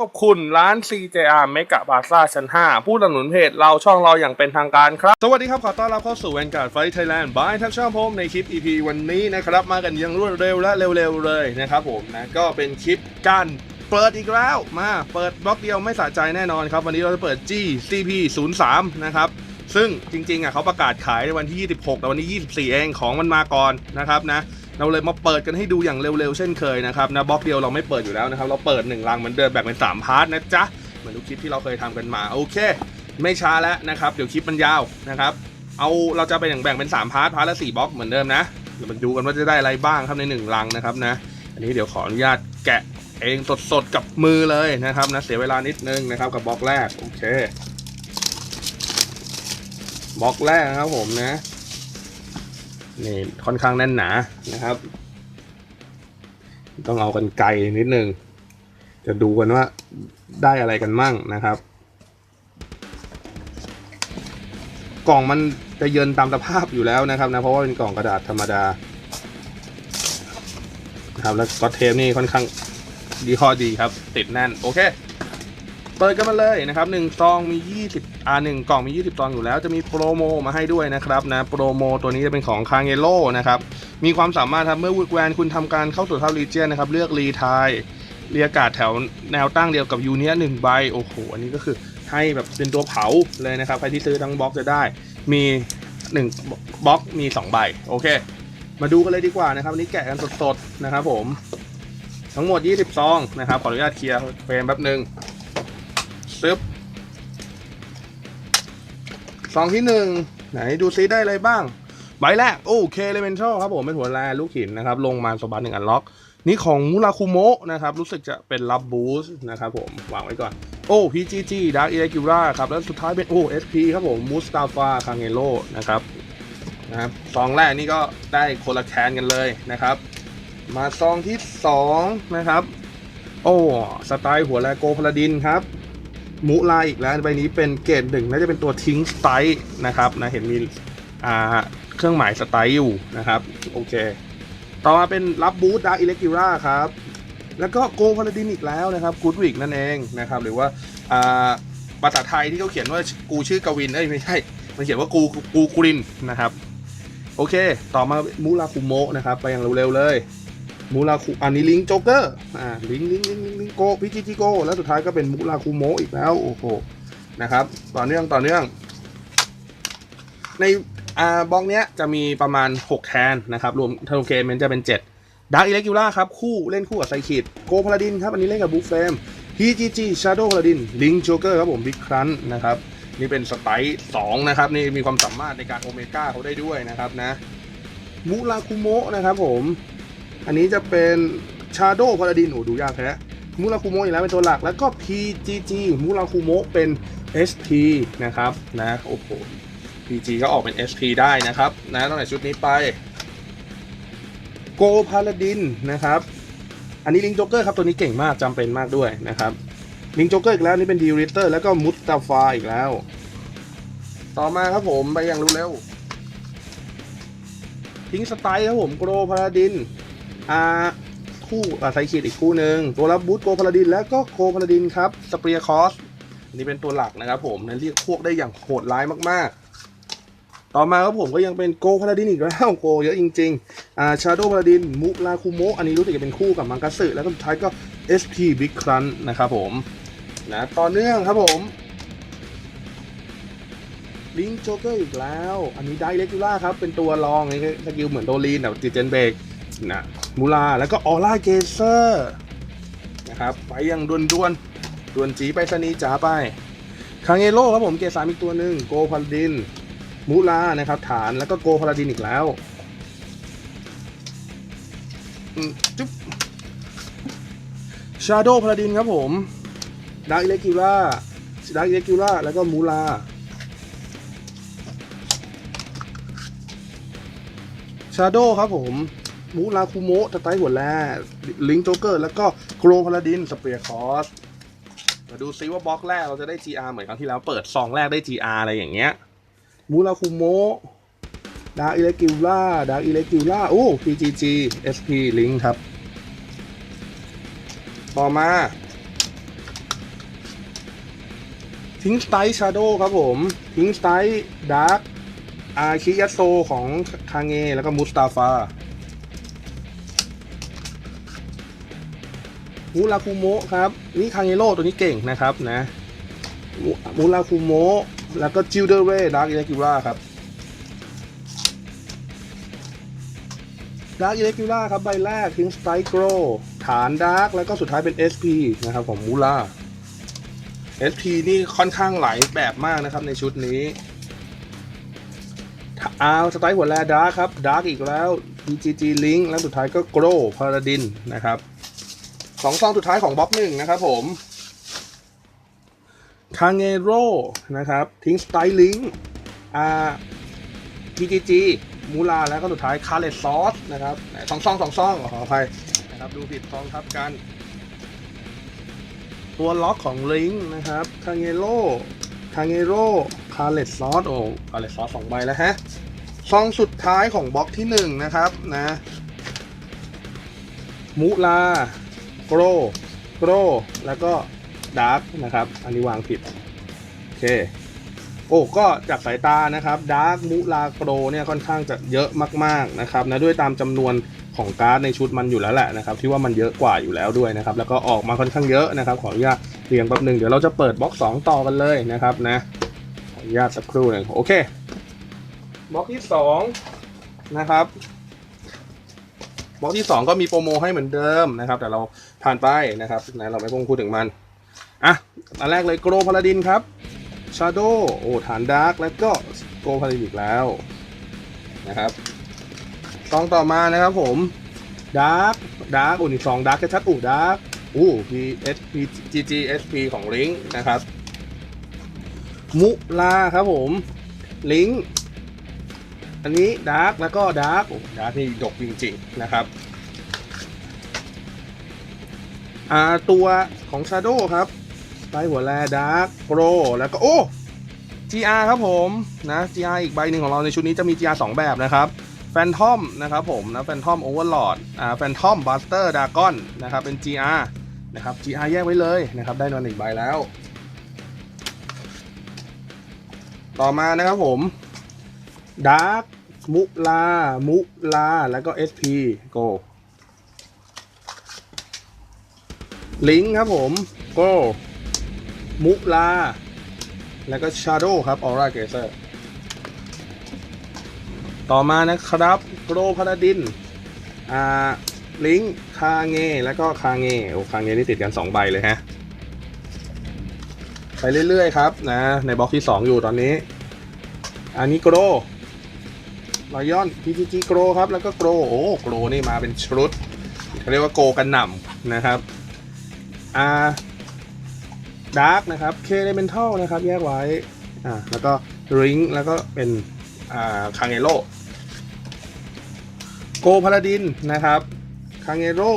ขอบคุณร้าน CJR เมกะบาซ่าชั้น 5 ผู้สนับสนุนเพจเราช่องเราอย่างเป็นทางการครับ สวัสดีครับ ขอต้อนรับเข้าสู่แวนการ์ดไฟไทยแลนด์บายทับช่องผมในคลิป EP วันนี้นะครับ มากันยังรวดเร็วและเร็วๆเลยนะครับผมนะ ก็เป็นคลิปการเปิดอีกแล้ว มาเปิดบล็อกเดียวไม่สะใจแน่นอนครับ วันนี้เราจะเปิด G CP 0 3นะครับซึ่งจริงๆอะเขาประกาศขายในวันที่ 26 แต่วันนี้24 เองของมันมาก่อนนะครับนะ เราเลยมาเปิดกันให้ดูอย่างเร็วๆ เช่นเคยนะครับนะบล็อกเดียวเราไม่เปิดอยู่แล้วนะครับ เราเปิด1ลังเหมือนเดิมแบ่งเป็น 3 พาร์ทนะจ๊ะ เหมือนทุกคลิปที่เราเคยทำกันมา โอเค ไม่ช้าแล้วนะครับ เดี๋ยวคลิปมันยาวนะครับ เอาเราจะไปแบ่งเป็น 3 พาร์ท พาร์ทละ4บล็อกเหมือนเดิมนะเดี๋ยวมาดูกันว่าจะได้อะไรบ้างครับใน1ลังนะครับนะ อันนี้เดี๋ยวขออนุญาตแกะเองสดๆกับมือเลยนะครับนะเสียเวลานิดนึงนะครับกับบล็อกแรกโอเคบล็อกแรกนะครับผมนะ นี่ค่อนข้างแน่นหนานะครับ ต้องเอากันไกลนิดนึง จะดูกันว่าได้อะไรกันมั่งนะครับ กล่องมันจะเยินตามสภาพอยู่แล้วนะครับนะเพราะว่าเป็นกล่องกระดาษธรรมดานะครับแล้วก็เทปนี่ค่อนข้างดีข้อดีครับ ติดแน่นโอเค เปิดกันมาเลยนะครับหนึ่งซองมี 20อ่าหนึ่งกล่องมี 20ซองอยู่แล้วจะมีโปรโมมาให้ด้วยนะครับนะโปรโมตัวนี้จะเป็นของคางเ e โ o นะครับมีความสามารถครับเมื่อวูดแวนคุณทำการเข้าสู่เท่ารีเจียนนะครับเลือกรีทายเรียการ์ดแถวแนวตั้งเดียวกับยูเนียหนึ่งใบโอ้โหอันนี้ก็คือให้แบบเป็นตัวเผาเลยนะครับใครที่ซื้อทั้งบล็อกจะได้มี1บล็อกมี 2 ใบโอเค มาดูกันเลยดีกว่านะครับอันนี้แกะกันสดๆนะครับผมทั้งหมด20ซองนะครับขออนุญาตเคลียร์เฟรมแป๊บหนึ่ง ซึบซองที่หนึ่งไหนดูซิได้อะไรบ้าง ใบแรก โอเคเลเมนทัลครับผม เป็นหัวแรลูกหินนะครับ ลงมาสบัสหนึ่งอันล็อก นี่ของมูราคุโมะนะครับ รู้สึกจะเป็นรับบูสนะครับผมวางไว้ก่อน โอ้ PGG Dark e l e g u r a ครับ แล้วสุดท้ายเป็นโอ้ SP ครับผมมูสตาฟาคางเ e โ o นะครับนะครับซองแรกนี่ก็ได้คนละแคนกันเลยนะครับ มาซองที่ 2 นะครับ โอ้สไตล์หัวแรโกพลาดินครับ มูลาอีกแล้วใบนี้เป็นเกรดหนึ่งน่าจะเป็นตัวทิ้งสไตล์นะครับนะเห็นมีอ่าเครื่องหมายสไตล์อยู่นะครับโอเค ต่อมาเป็นรับบูธดาร์อิเล็กิราครับแล้วก็โกพาลาดินอีกแล้วนะครับกูดวิกนั่นเองนะครับหรือว่าอ่าภาษาไทยที่เขาเขียนว่ากูชื่อกวินเอ้ยไม่ใช่ มันเขียนว่ากูกูกรินนะครับ โอเค ต่อมามูราคุโมะนะครับ ไปอย่างเร็วๆเลย มูราคุอันนี้ลิงโจ๊กเกอร์อ่าลิงลิงลิงลิงลิงโกพิจิจิโกแล้วสุดท้ายก็เป็นมูราคุโมะอีกแล้วโอ้โหนะครับ ต่อเนื่องต่อเนื่อง ในอ่าบล็อกเนี้ยจะมีประมาณ 6 แคนนะครับ รวมทารุเกมมันจะเป็น 7ดาร์ e อิเล็ก u ล่าครับ คู่เล่นคู่กับไซคิดโกพลาดินครับ อันนี้เล่นกับบูฟเฟม PGG Shadow Paladin ลิงโจ๊กเกอร์ครับผมบิ๊กครันนะครับนี่เป็นสไตล์2นะครับนี่มีความสามารถในการโอเมก้าเขาได้ด้วยนะครับนะมูราคุโมะนะครับผม อันนี้จะเป็น Shadow Paladin โอ้ดูยากแท้มูราคุโมะอีกแล้วเป็นตัวหลัก แล้วก็ PGG มูราคุโมะเป็น SP นะครับนะโอ้โห PG ก็ออกเป็น SP ได้นะครับนะตั้งแต่ชุดนี้ไปโกพาลาดินนะครับ อันนี้ลิงโจ๊กเกอร์ครับตัวนี้เก่งมากจำเป็นมากด้วยนะครับลิงโจ๊กเกอร์อีกแล้วนี่เป็นดีริเตอร์แล้วก็มุตตาฟาอีกแล้ว ต่อมาครับผมไปอย่างเร็วทิ้งสไตล์ครับผมโกพาลาดิน อ่าคู่อ่าไซคิดอีกคู่หนึ่งตัวรับบูทโกพลาดินแล้วก็โกพลาดินครับสเปียร์คอสอันนี้เป็นตัวหลักนะครับผมนั้นเรียกพวกได้อย่างโหดร้ายมากๆ ต่อมาครับผมก็ยังเป็นโกพลาดินอีกแล้วโกเยอะจริงๆอ่าชาโดพลาดินมุลาคุโมะอันนี้รู้สึกจะเป็นคู่กับมังกัสึแล้วก็สุดท้ายก็ SP Big c r u n นะครับผมนะต่อเนื่องครับผมลิงโจ๊กเกอร์อีกแล้ว อันนี้ไดเรกูล่าครับ เป็นตัวรองนี่สกิลเหมือนโดลีนแบบติเจนเบกนะ มูลา แล้วก็ออร่าเกเซอร์นะครับไปย่างดวนดวนๆดวนจีไปสนีจ๋าไปคางเอโร่ครับผมเกสามอีกตัวหนึ่งโกพาลดินมูลานะครับ ฐานแล้วก็โกพาลดินอีกแล้วจุ๊บชาโดพาลดินครับผมดาร์กอิเล็กิล่าดาร์กอิเล็กิล่าแล้วก็มูลาชาโดครับผม มูลาคุโมะสไตล์หัวแร่ลิงโจ๊กเกอร์ แล้วก็โกรพาลาดิน สเปียร์คอสมาดูซิว่าบล็อกแรกเราจะได้ GR เหมือนครั้งที่แล้วเปิดซองแรกได้ GR อะไรอย่างเงี้ยมูราคุโมะดาร์อิเลกิล่าดาร์อิเลกิล่าโอ้ PGG SP Link ครับ ต่อมาทิ้งสไตล์ชาโดครับผม ทิ้งสไตล์ดาร์กอาคิยัตโซของคางเงแล้วก็มุสตาฟา มูราคุโมะครับนี่คางเงโร่ตัวนี้เก่งนะครับนะมูราคุโมะแล้วก็จิลเดอร์เรดาร์กอิเลกิราครับดาร์กอิเลกิราครับใบแรกทิ้งสไตล์โกรฐานดาร์กแล้วก็สุดท้ายเป็น SP นะครับของมูรา SP นี่ค่อนข้างหลายแบบมากนะครับในชุดนี้อาสไตล์หัวแรดาร์ครับดาร์กอีกแล้ว PGG Link แล้วสุดท้ายก็ Grow Paladin นะครับ สองซองสุดท้ายของบ็อกหนึ่งนะครับผมคาเ r โรนะครับทิ้งสไตล์ลิงอา PGG มูลาแล้วก็สุดท้ายคาเลตซอสนะครับสองซองสองซองขออภัยนะครับดูผิดซองทับกัน ตัวล็อกของลิงนะครับคาเ r โรคาเ r โรคาเลตซอสโอ้คาเลตซอสสองใบแล้วฮะซองสุดท้ายของบล็อกที่หนึ่งนะครับนะ มูลา โกรโกรแล้วก็ดาร์กนะครับ อันนี้วางผิด โอเค โอ้ ก็จากสายตานะครับดาร์กมูลาโกรเนี่ยค่อนข้างจะเยอะมากๆนะครับนะด้วยตามจำนวนของการ์ดในชุดมันอยู่แล้วแหละนะครับที่ว่ามันเยอะกว่าอยู่แล้วด้วยนะครับ แล้วก็ออกมาค่อนข้างเยอะนะครับ ขออนุญาตเรียงแป๊บหนึ่งเดี๋ยวเราจะเปิดบล็อกสองต่อกันเลยนะครับนะขออนุญาตสักครู่หนึ่งโอเคบล็อกที่สองนะครับ บล็อกที่ 2 ก็มีโปรโมให้เหมือนเดิมนะครับ แต่เราผ่านไปนะครับนะเราไม่ต้องพูดถึงมัน อะ อันแรกเลยโกรพาลาดินครับชาโดโอ้ฐานดาร์กแล้วก็โกรพาลาดินอีกแล้วนะครับซองต่อมานะครับผมดาร์กดาร์กอุ่นอีกสองดาร์กชัดอู้ดาร์กอู้ P S P G G S P ของลิงนะครับ มุลาครับผมลิง อันนี้ดาร์กแล้วก็ดาร์กโอ้ดาร์กนี่ดกจริงๆนะครับอ่าตัวของ Shadow ครับใบหัวแรดาร์กโปรแล้วก็โอ้ GR ครับผมนะ GR อีกใบหนึ่งของเราในชุดนี้จะมี GR 2 แบบนะครับ Phantom นะครับผมนะ Phantom Overlord อ่า Phantom Buster Dragon นะครับเป็น GR นะครับ GR แยกไว้เลยนะครับได้มาหนึ่งใบแล้ว ต่อมานะครับผม ดาร์กมุลา มุลา แล้วก็ SP Go ลิงครับผม Go มุลา แล้วก็ Shadow ครับ Aura Gazer ต่อมานะครับ โกรพาราดิน อ่า ลิงคาเง แล้วก็คาเง โอ้คาเงนี่ติดกัน 2 ใบเลยฮะ ไปเรื่อยๆครับนะ ในบล็อกที่ 2 อยู่ตอนนี้ อันนี้โกร รอยอน PGG โกรครับ แล้วก็โกรโอ้โกรนี่มาเป็นชุดเขาเรียกว่าโกกันหน่ำนะครับอ่าดาร์กนะครับเคเลเมนทัลนะครับแยกไว้อ่าแล้วก็ริงแล้วก็เป็นอ่าคางเอโ o โกพาลาดินนะครับคางเอโ o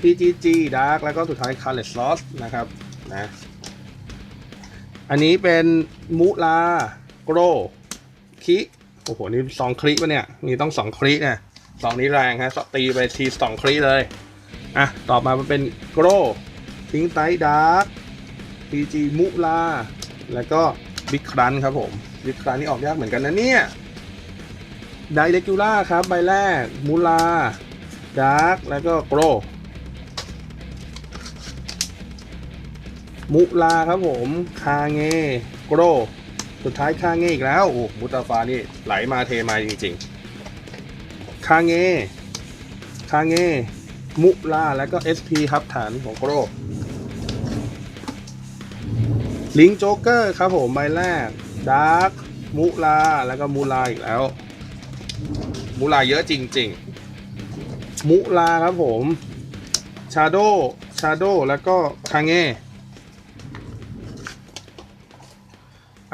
PGG Dark แล้วก็สุดท้าย c a r l e t Loss นะครับนะอันนี้เป็นมูลาโกรคิ โอ้โห นี่สองคลิปะเนี่ย นี่ต้องสองคลิปเนี่ยสองนี้แรงฮะตีไปทีสองคลิปเลย อะ ต่อมามันเป็นโกรทิ้งไตดาร์ก PG มูลา แล้วก็บิ๊กครันครับผม บิ๊กครันนี่ออกยากเหมือนกันนะเนี่ยไดเรกิล่าครับ ใบแรก มูลาดาร์กแล้วก็โกรมุลาครับผม คาเงโกร สุดท้ายค่าเงอีกแล้วโอ้มุตาฟานี่ไหลมาเทมาจริงๆค่าเงคาเงมุลาแล้วก็ SP ครับฐานของโกรลิงโจ๊กเกอร์ครับผมใบแรกดาร์กมุลาแล้วก็มูลาอีกแล้ว มูลาเยอะจริง ๆ มุลาครับผมชาโดชาโดแล้วก็คาเง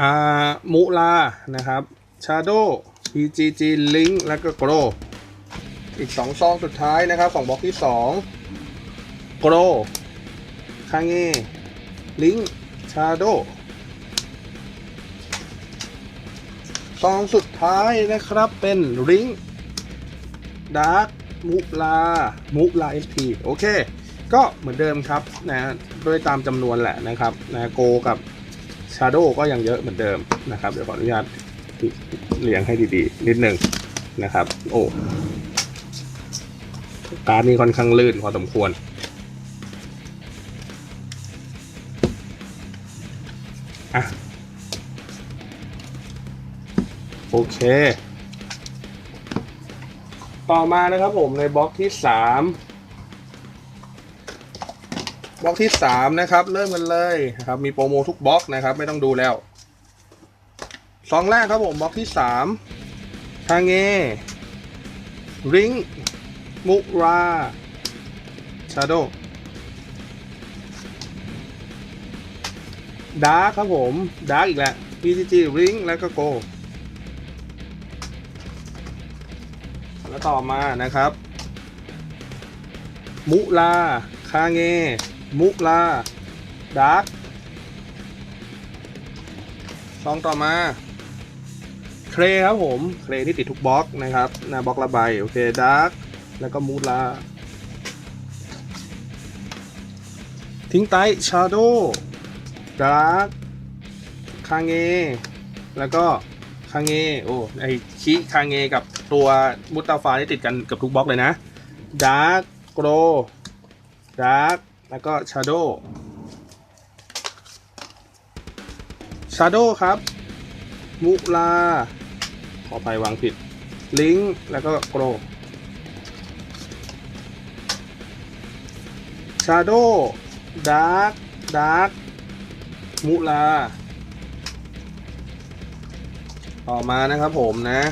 อ่ามุลานะครับชาโด PGG Link แล้วก็โกรอีกสองซองสุดท้ายนะครับ ของบล็อกที่สองโกรคางเงลิงชาโดซองสุดท้ายนะครับเป็นริงดาร์กมุลา มุลา SP โอเค ก็เหมือนเดิมครับนะโดยตามจำนวนแหละนะครับนะโกกับ ชาร์โดก็ยังเยอะเหมือนเดิมนะครับ เดี๋ยวขออนุญาตเลี้ยงให้ดีๆ นิดหนึ่งนะครับ โอ้การ์ดนี้ค่อนข้างลื่นพอสมควร อะ โอเค ต่อมานะครับผมในบล็อกที่สาม บล็อกที่สามนะครับ เริ่มกันเลยนะครับ มีโปรโมทุกบล็อกนะครับ ไม่ต้องดูแล้วซองแรกครับผมบล็อกที่สามทางเงริงมุราชาโดดาร์ครับผมดาร์อีกแล้ว PCG Ring แล้วก็โกแล้วต่อมานะครับ มุลา คาเง มุลาดาร์กซองต่อมา เครครับผม เครที่ติดทุกบล็อกนะครับน้าบล็อกละใบโอเคดาร์กแล้วก็มูลา ทิ้งไตชาโดดาร์กคางเง แล้วก็คางเง โอ้ไอชิคางเงกับตัวมุตตาฟาที่ติดกันกับทุกบล็อกเลยนะดาร์กโกรดาร์ก แล้วก็ชาโดชาโดครับ มุลา ขอไปวางผิด ลิงก์แล้วก็โกรชาโดดาร์กดาร์กมุลา ต่อมานะครับผมนะ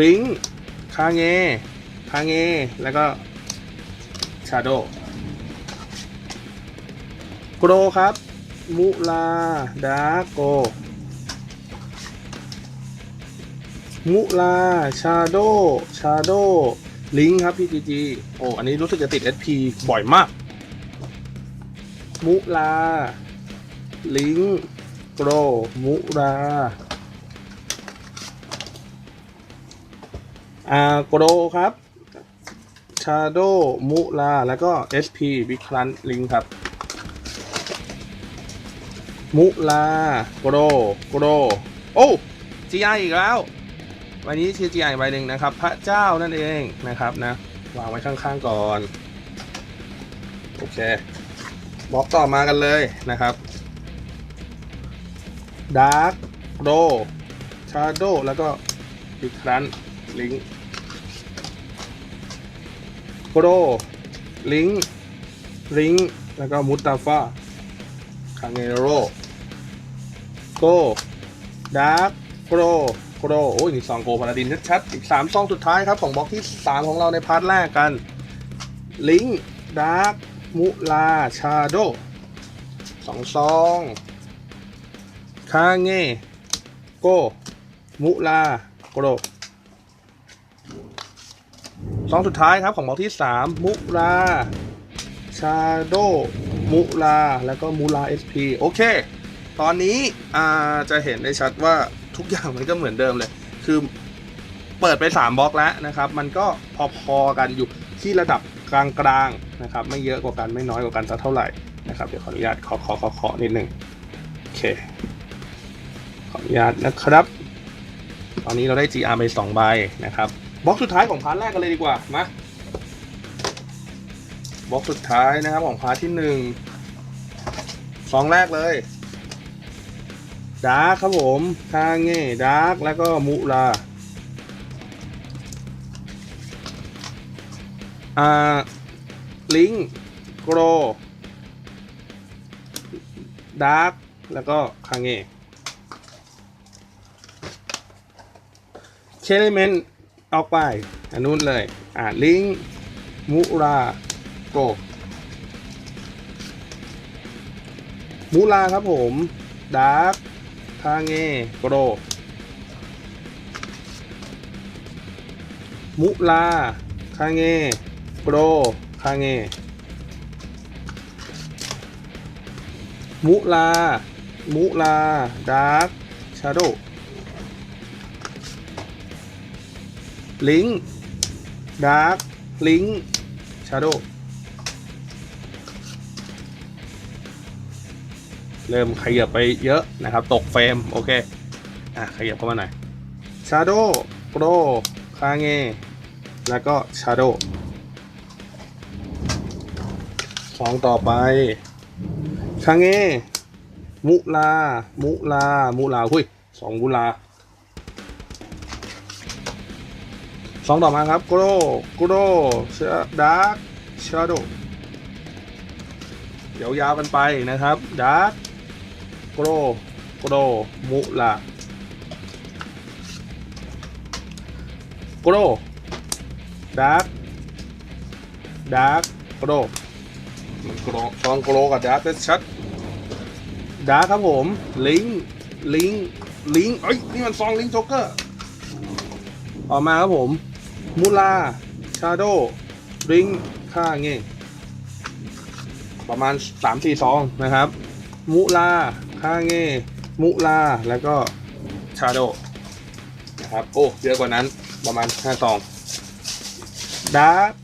ริงคาเงคาเง แล้วก็ชาโด โกรครับ มุลาดาโก มุลา ชาโด ชาโด ลิงครับ PGG โอ้ อันนี้รู้สึกจะติด SP บ่อยมาก มุลา ลิงโกรมุลาอาโกรครับ ชาโด มุลา แล้วก็ SP วิคลันลิงครับ มุลาโกรโกรโอ้ GI อีกแล้ว วันนี้ชื่อ GI ใบหนึ่งนะครับ พระเจ้านั่นเองนะครับนะ วางไว้ข้างๆก่อน โอเคบล็อกต่อมากันเลยนะครับดาร์กโรชาร์โดแล้วก็อีกครั้นลิงโกรลิงลิงแล้วก็มุตตาฟาคาเงโร โกดาร์กโกรโกรโอ้ยนี่สองโกพาราดินชัดๆอีกสามซองสุดท้ายครับ ของบล็อกที่สามของเราในพาร์ทแรกกัน ลิงดาร์กมุลา ชาโดสองซองคาเงโก มุลา โกรซองสุดท้ายครับของบล็อกที่สามมุลา ชาโด มุลา แล้วก็มูลา SP โอเค ตอนนี้จะเห็นได้ชัดว่าทุกอย่างมันก็เหมือนเดิมเลย คือเปิดไป 3บล็อกแล้วนะครับ มันก็พอๆกันอยู่ที่ระดับกลางๆนะครับ ไม่เยอะกว่ากันไม่น้อยกว่ากันสักเท่าไหร่นะครับ เดี๋ยวขออนุญาตขอขอขอขอนิดหนึ่งโอเค ขออนุญาตนะครับ ตอนนี้เราได้ GR ไป2ใบนะครับ บล็อกสุดท้ายของพาร์ทแรกกันเลยดีกว่า มา บล็อกสุดท้ายนะครับของพาร์ทที่หนึ่งซองแรกเลย ดาร์คครับผมคาเง่ดาร์คแล้วก็มุลาอ่าลิงโกรดาร์คแล้วก็คาเง่เคเลเมนออกไปอันนู้นเลย อ่าลิงมุราโกมูลาครับผมดาร์ คาเงโกรมุลาคาเงโกรคาเงมุลา มุลา ดาร์คชาโดลิงดาร์คลิงชาโด เริ่มขยับไปเยอะนะครับ ตกเฟรม โอเค อะ ขยับเข้ามาหน่อย Shadow Pro คาเงแล้วก็ Shadow สองต่อไปคาเงมุลา มุลา มุลาหุยสองมุลาสองต่อมาครับ โกโรโกโรดาร์คชาโดเดี๋ยวยาวกันไปนะครับดาร์ค โกรโกรมุลาโกรดาร์คดาร์คโกรมันโกรซองโกรกับดาร์คชัดดาร์คครับผม ลิงลิงลิงเอ้ย นี่มันซองลิงโจ๊กเกอร์ต่อมาครับผม มูลา ชาโดริงค่าเงี้ประมาณ 3-4ซองนะครับมุลา ค่าเง่มุลา แล้วก็ชาโดนะครับ โอ้ เยอะกว่านั้นประมาณ5ซองดาร์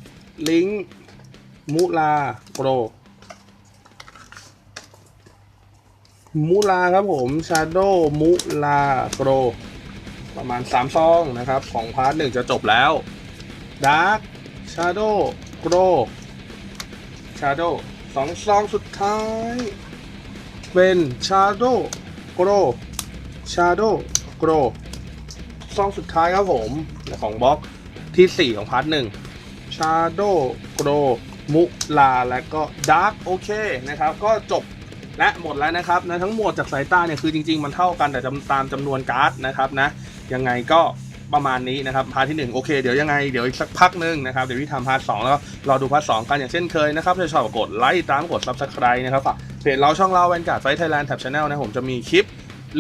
ลิงมุลาโปรมุลาครับผมชาโดมุลาโปรประมาณ3ซองนะครับ ของพาร์ทหนึ่งจะจบแล้วดาร์ s ชาโดโกรชาโดสองซองสุดท้าย เป็นชาโด w โกรชาโด w โกรซองสุดท้ายครับผมของบล็อกที่ 4 ของพาร์ทหนึ่งชาโด w โกรมุลาและก็ดาร์ k โอเคนะครับ ก็จบและหมดแล้วนะครับนะทั้งหมดจากสายตาเนี่ยคือจริง ๆ มันเท่ากันแต่จำตามจำนวนการ์ดนะครับนะยังไงก็ ประมาณนี้นะครับพาร์ทที่ 1 โอเค เดี๋ยวยังไงเดี๋ยวอีกสักพักหนึงนะครับเดี๋ยวพี่ทำพาร์ทสองแล้วรอดูพาร์ทสองกันอย่างเช่นเคยนะครับถ้าชอบกดไลค์ตามกด subscribe นะครับฝากเพจเราช่องเราแวนการ์ดไฟไทยแลนด์แท็บชาแนลนะผมจะมีคลิป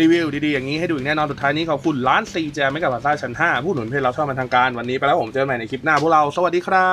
รีวิวดีๆ อย่างนี้ให้ดูอีกแน่นอนสุดท้ายนี้ขอบคุณร้านซีแจมไม่กับพาซ่าชั้น5ผู้หนุนเพจเราช่องมาทางการวันนี้ไปแล้วผมเจอกันใหม่ในคลิปหน้าพวกเราสวัสดีครับ